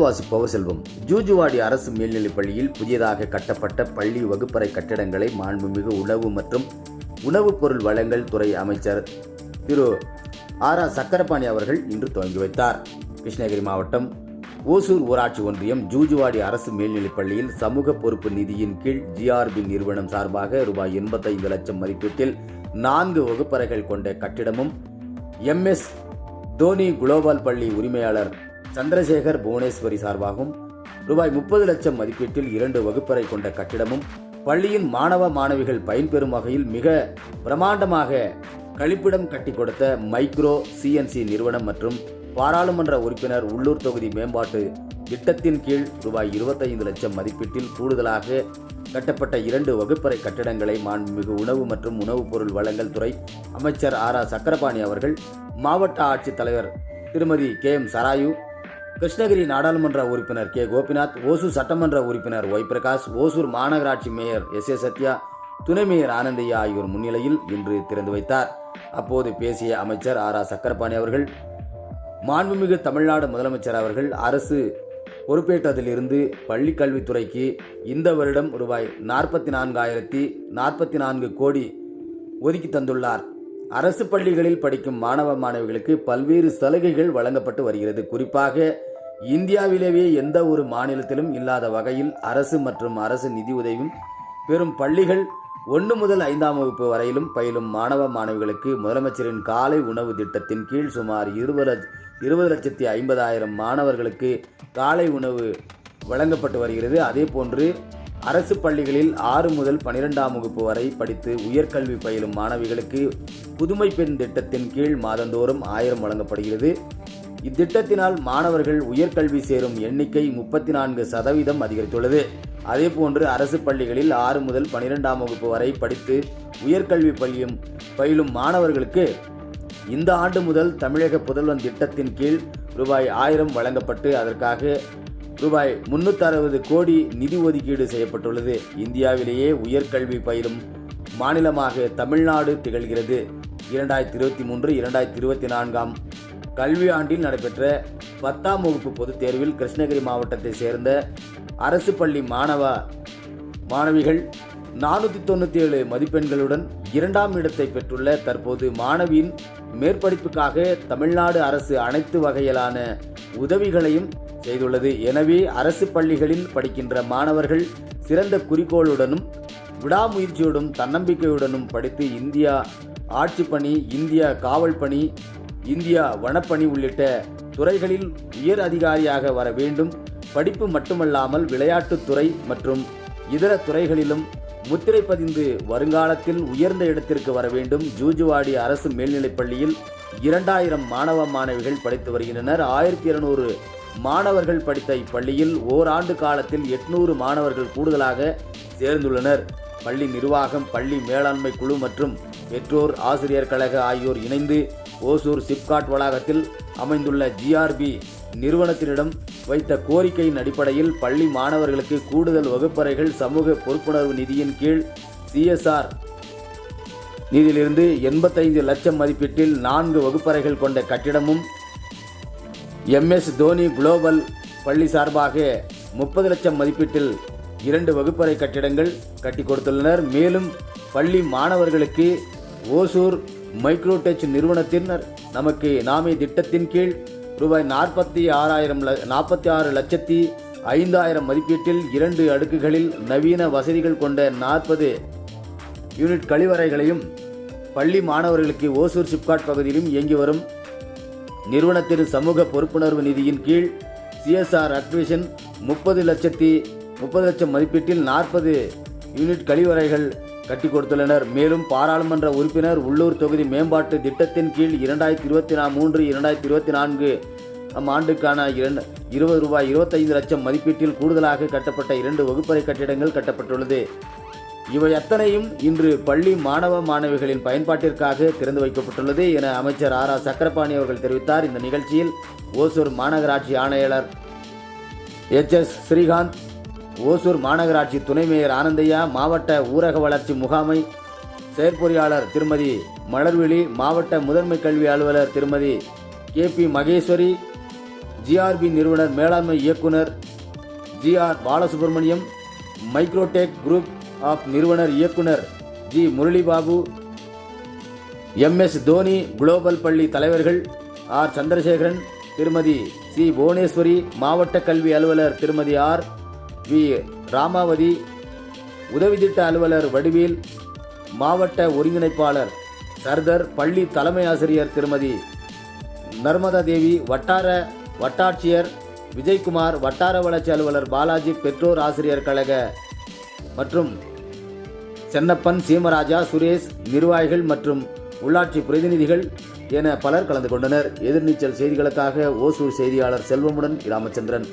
வாசிப்பவர் செல்வம் ஜூஜுவாடி அரசு மேல்நிலைப் பள்ளியில் புதியதாக கட்டப்பட்ட பள்ளி வகுப்பறை கட்டிடங்களை மாண்புமிகு உணவு மற்றும் உணவுப் பொருள் வழங்கல் துறை அமைச்சர் திரு ஆர் ஆர் சக்கரபாணி அவர்கள் இன்று துவங்கி வைத்தார். கிருஷ்ணகிரி மாவட்டம் ஓசூர் ஊராட்சி ஒன்றியம் ஜூஜுவாடி அரசு மேல்நிலைப் பள்ளியில் சமூக பொறுப்பு நிதியின் கீழ் ஜிஆர்பி நிறுவனம் சார்பாக ரூபாய் எண்பத்தைந்து லட்சம் மதிப்பீட்டில் நான்கு வகுப்பறைகள் கொண்ட கட்டிடமும் எம்எஸ் தோனி குளோபால் பள்ளி உரிமையாளர் சந்திரசேகர் புவனேஸ்வரி சார்பாகவும் ரூபாய் முப்பது லட்சம் மதிப்பீட்டில் இரண்டு வகுப்பறை கொண்ட கட்டிடமும் பள்ளியின் மாணவ மாணவிகள் பயன்பெறும் வகையில் மிக பிரமாண்டமாக கழிப்பிடம் கட்டி கொடுத்த மைக்ரோ சிஎன்சி நிறுவனம் மற்றும் பாராளுமன்ற உறுப்பினர் உள்ளூர் தொகுதி மேம்பாட்டு திட்டத்தின் கீழ் ரூபாய் இருபத்தைந்து லட்சம் மதிப்பீட்டில் கூடுதலாக கட்டப்பட்ட இரண்டு வகுப்பறை கட்டிடங்களை மாண்புமிகு உணவு மற்றும் உணவுப் பொருள் வழங்கல் துறை அமைச்சர் ஆர் ஆர் சக்கரபாணி அவர்கள் மாவட்ட ஆட்சித்தலைவர் திருமதி கே எம் சராயு கிருஷ்ணகிரி நாடாளுமன்ற உறுப்பினர் கே கோபிநாத் ஓசூர் சட்டமன்ற உறுப்பினர் ஒய் பிரகாஷ் ஓசூர் மாநகராட்சி மேயர் எஸ் ஏ சத்யா துணை மேயர் ஆனந்தையா ஆகியோர் முன்னிலையில் இன்று திறந்து வைத்தார். அப்போது பேசிய அமைச்சர் ஆர் ஆர் சக்கரபாணி அவர்கள் மாண்புமிகு தமிழ்நாடு முதலமைச்சர் அவர்கள் அரசு பொறுப்பேற்றதிலிருந்து பள்ளிக்கல்வித்துறைக்கு இந்த வருடம் ரூபாய் நாற்பத்தி நான்காயிரத்தி நாற்பத்தி நான்கு கோடி ஒதுக்கி தந்துள்ளார். அரசு பள்ளிகளில் படிக்கும் மாணவ மாணவிகளுக்கு பல்வேறு சலுகைகள் வழங்கப்பட்டு வருகிறது. குறிப்பாக இந்தியாவிலேயே எந்த ஒரு மாநிலத்திலும் இல்லாத வகையில் அரசு மற்றும் அரசு நிதி உதவியும் பெறும் பள்ளிகள் ஒன்று முதல் ஐந்தாம் வகுப்பு வரையிலும் பயிலும் மாணவ மாணவிகளுக்கு முதலமைச்சரின் காலை உணவு திட்டத்தின் கீழ் சுமார் இருபது லட்ச- இருபது லட்சத்தி ஐம்பதாயிரம் மாணவர்களுக்கு காலை உணவு வழங்கப்பட்டு வருகிறது. அதேபோன்று அரசு பள்ளிகளில் ஆறு முதல் பனிரெண்டாம் வகுப்பு வரை படித்து உயர்கல்வி பயிலும் மாணவிகளுக்கு புதுமை பெண் திட்டத்தின் கீழ் மாதந்தோறும் ஆயிரம் வழங்கப்படுகிறது. இத்திட்டத்தினால் மாணவர்கள் உயர்கல்வி சேரும் எண்ணிக்கை முப்பத்தி நான்கு சதவீதம் அதிகரித்துள்ளது. அதேபோன்று அரசு பள்ளிகளில் ஆறு முதல் பனிரெண்டாம் வகுப்பு வரை படித்து உயர்கல்வி பள்ளியும் பயிலும் மாணவர்களுக்கு இந்த ஆண்டு முதல் தமிழக புதல்வன் திட்டத்தின் கீழ் ரூபாய் ஆயிரம் வழங்கப்பட்டு அதற்காக ரூபாய் முன்னூற்றி அறுபது கோடி நிதி ஒதுக்கீடு செய்யப்பட்டுள்ளது. இந்தியாவிலேயே உயர்கல்வி பயிலும் மாநிலமாக தமிழ்நாடு திகழ்கிறது. இரண்டாயிரத்தி இருபத்தி மூன்று இரண்டாயிரத்தி இருபத்தி நான்காம் கல்வி ஆண்டில் நடைபெற்ற பத்தாம் வகுப்பு பொதுத் தேர்வில் கிருஷ்ணகிரி மாவட்டத்தைச் சேர்ந்த அரசு பள்ளி மாணவ மாணவிகள் நானூற்றி தொண்ணூற்றி ஏழு மதிப்பெண்களுடன் இரண்டாம் இடத்தை பெற்றுள்ள தற்போது மாணவியின் மேற்படிப்புக்காக தமிழ்நாடு அரசு அனைத்து வகையிலான உதவிகளையும் செய்துள்ளது. எனவே அரசு பள்ளிகளில் படிக்கின்ற மாணவர்கள் சிறந்த குறிக்கோளுடனும் விடாமுயற்சியுடனும் தன்னம்பிக்கையுடனும் படித்து இந்தியா ஆட்சி பணி இந்தியா காவல் பணி இந்தியா வனப்பணி உள்ளிட்ட துறைகளில் உயர் அதிகாரியாக வர வேண்டும். படிப்பு மட்டுமல்லாமல் விளையாட்டுத்துறை மற்றும் இதர துறைகளிலும் முத்திரை பதிந்து வருங்காலத்தில் உயர்ந்த இடத்திற்கு வர வேண்டும். ஜூஜுவாடி அரசு மேல்நிலைப்பள்ளியில் இரண்டாயிரம் மாணவ மாணவிகள் படித்து வருகின்றனர். ஆயிரத்தி இருநூறு மாணவர்கள் படித்த இப்பள்ளியில் ஓராண்டு காலத்தில் எட்நூறு மாணவர்கள் கூடுதலாக சேர்ந்துள்ளனர். பள்ளி நிர்வாகம் பள்ளி மேலாண்மை குழு மற்றும் பெற்றோர் ஆசிரியர் கழக ஆகியோர் இணைந்து ஓசூர் சிப்காட் வளாகத்தில் அமைந்துள்ள ஜிஆர்பி நிறுவனத்தினிடம் வைத்த கோரிக்கையின் அடிப்படையில் பள்ளி மாணவர்களுக்கு கூடுதல் வகுப்பறைகள் சமூக பொறுப்புணர்வு நிதியின் கீழ் சிஎஸ்ஆர் நிதியிலிருந்து எண்பத்தைந்து லட்சம் மதிப்பீட்டில் நான்கு வகுப்பறைகள் கொண்ட கட்டிடமும் எம்எஸ் தோனி குளோபல் பள்ளி சார்பாக முப்பது லட்சம் மதிப்பீட்டில் இரண்டு வகுப்பறை கட்டிடங்கள் கட்டி கொடுத்துள்ளனர். மேலும் பள்ளி மாணவர்களுக்கு ஓசூர் மைக்ரோடெச் நிறுவனத்தினர் நமக்கு நாமே திட்டத்தின் கீழ் ரூபாய் நாற்பத்தி ஆறாயிரம் நாற்பத்தி ஆறு லட்சத்தி ஐந்தாயிரம் மதிப்பீட்டில் இரண்டு அடுக்குகளில் நவீன வசதிகள் கொண்ட நாற்பது யூனிட் கழிவறைகளையும் பள்ளி மாணவர்களுக்கு ஓசூர் சிப்காட் பகுதியிலும் இயங்கி வரும். நிறுவனத்தின் சமூக பொறுப்புணர்வு நிதியின் கீழ் சிஎஸ்ஆர் அக்விஷன் முப்பது லட்சத்தி முப்பது லட்சம் மதிப்பீட்டில் நாற்பது யூனிட் கழிவறைகள் கட்டி கொடுத்துள்ளனர். மேலும் பாராளுமன்ற உறுப்பினர் உள்ளூர் தொகுதி மேம்பாட்டு திட்டத்தின் கீழ் இரண்டாயிரத்தி இருபத்தி நா மூன்று இரண்டாயிரத்தி இருபத்தி நான்கு ஆம் ஆண்டுக்கான இரண்டு இருபது ரூபாய் இருபத்தைந்து லட்சம் மதிப்பீட்டில் கூடுதலாக கட்டப்பட்ட இரண்டு வகுப்பறை கட்டிடங்கள் கட்டப்பட்டுள்ளது. இவை அத்தனையும் இன்று பள்ளி மாணவ மாணவிகளின் பயன்பாட்டிற்காக திறந்து வைக்கப்பட்டுள்ளது என அமைச்சர் ஆர் ஆர் சக்கரபாணி அவர்கள் தெரிவித்தார். இந்த நிகழ்ச்சியில் ஓசூர் மாநகராட்சி ஆணையாளர் எச் எஸ் ஸ்ரீகாந்த் ஓசூர் மாநகராட்சி துணை மேயர் ஆனந்தையா மாவட்ட ஊரக வளர்ச்சி முகாமை செயற்பொறியாளர் திருமதி மலர்விழி மாவட்ட முதன்மை கல்வி அலுவலர் திருமதி கே பி மகேஸ்வரி ஜிஆர்பி நிறுவனர் மேலாண்மை இயக்குனர் GR Balasubramaniam Microtech group of நிறுவனர் இயக்குனர் G Murali Babu MS Dhoni global பள்ளி தலைவர்கள் ஆர் சந்திரசேகரன் திருமதி சி புவனேஸ்வரி மாவட்ட கல்வி அலுவலர் திருமதி ஆர் வி. ராமாவதி உதவி திட்ட அலுவலர் வடிவேல் மாவட்ட ஒருங்கிணைப்பாளர் சர்தர் பள்ளி தலைமை ஆசிரியர் திருமதி நர்மதா தேவி வட்டார வட்டாட்சியர் விஜயகுமார் வட்டார வளர்ச்சி அலுவலர் பாலாஜி பெற்றோர் ஆசிரியர் கழக மற்றும் சென்னப்பன் சீமராஜா சுரேஷ் நிர்வாகிகள் மற்றும் உள்ளாட்சி பிரதிநிதிகள் என பலர் கலந்து கொண்டனர். எதிர்நீச்சல் செய்திகளுக்காக ஓசூர் செய்தியாளர் செல்வமுடன் ராமச்சந்திரன்